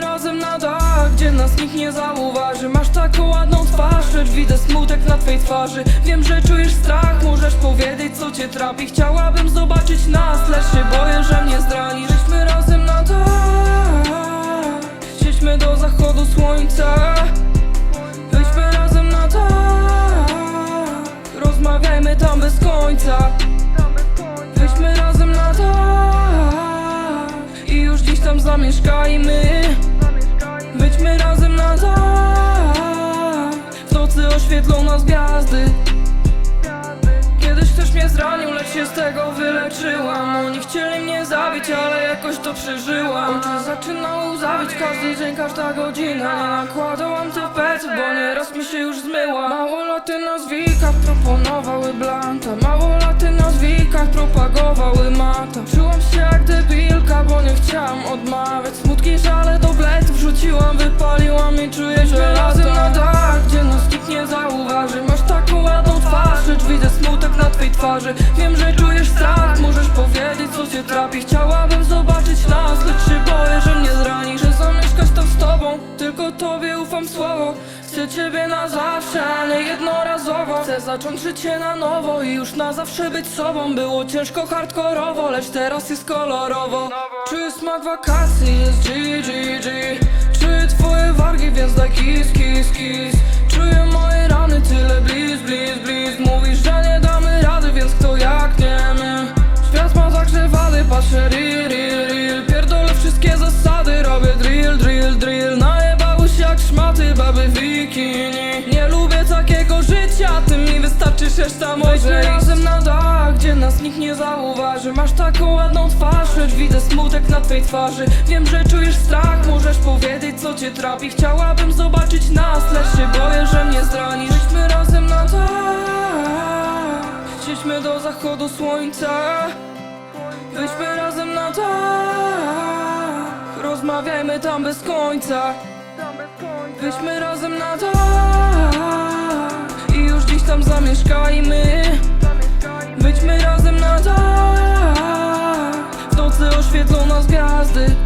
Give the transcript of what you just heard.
razem na dach, gdzie nas nikt nie zauważy. Masz taką ładną twarz, lecz widzę smutek na twej twarzy. Wiem, że czujesz strach, możesz powiedzieć co cię trapi. Chciałabym zobaczyć nas, lecz się boję, że mnie zranisz Idźmy razem na dach, siedźmy do zachodu słońca. Wyjdźmy razem na dach, rozmawiajmy tam bez końca zamieszkajmy. Wyjdźmy razem na dach. W nocy oświetlą nas gwiazdy. Kiedyś ktoś mnie zranił, lecz się z tego wyleczyłam. Oni chcieli mnie zabić, ale jakoś to przeżyłam. Oczy zaczynały łzawić każdy dzień, każda godzina. Nakładałam plecy, bo nieraz mi się już zmyła. Małolaty na zwikach proponowały blanta. Małolaty na zwikach propagowały mata twarzy. Wiem, że czujesz strach, możesz powiedzieć co cię trapi. Chciałabym zobaczyć nas, lecz się boję, że mnie zrani. Że zamieszkać tam z tobą, tylko tobie ufam słowo. Chcę ciebie na zawsze, a nie jednorazowo. Chcę zacząć życie na nowo i już na zawsze być sobą. Było ciężko hardkorowo, lecz teraz jest kolorowo. Czuję smak wakacji, jest GGG Czuję twoje wargi, więc daj kiss, kiss, kiss patrzę real, real, real. Pierdolę wszystkie zasady, robię drill, drill, drill. Najebały się jak szmaty, baby w bikini. Nie lubię takiego życia, ty mi wystarczysz reszta może razem na dach, gdzie nas nikt nie zauważy. Masz taką ładną twarz, lecz widzę smutek na twej twarzy. Wiem, że czujesz strach, możesz powiedzieć co cię trapi. Chciałabym zobaczyć nas, lecz się boję, że mnie zranisz. Idźmy razem na dach, siedźmy do zachodu słońca Wyjdźmy razem na dach. Rozmawiajmy tam bez końca. Wyjdźmy razem na dach. I już dziś tam zamieszkajmy. Wyjdźmy razem na dach. W nocy oświetlą nas gwiazdy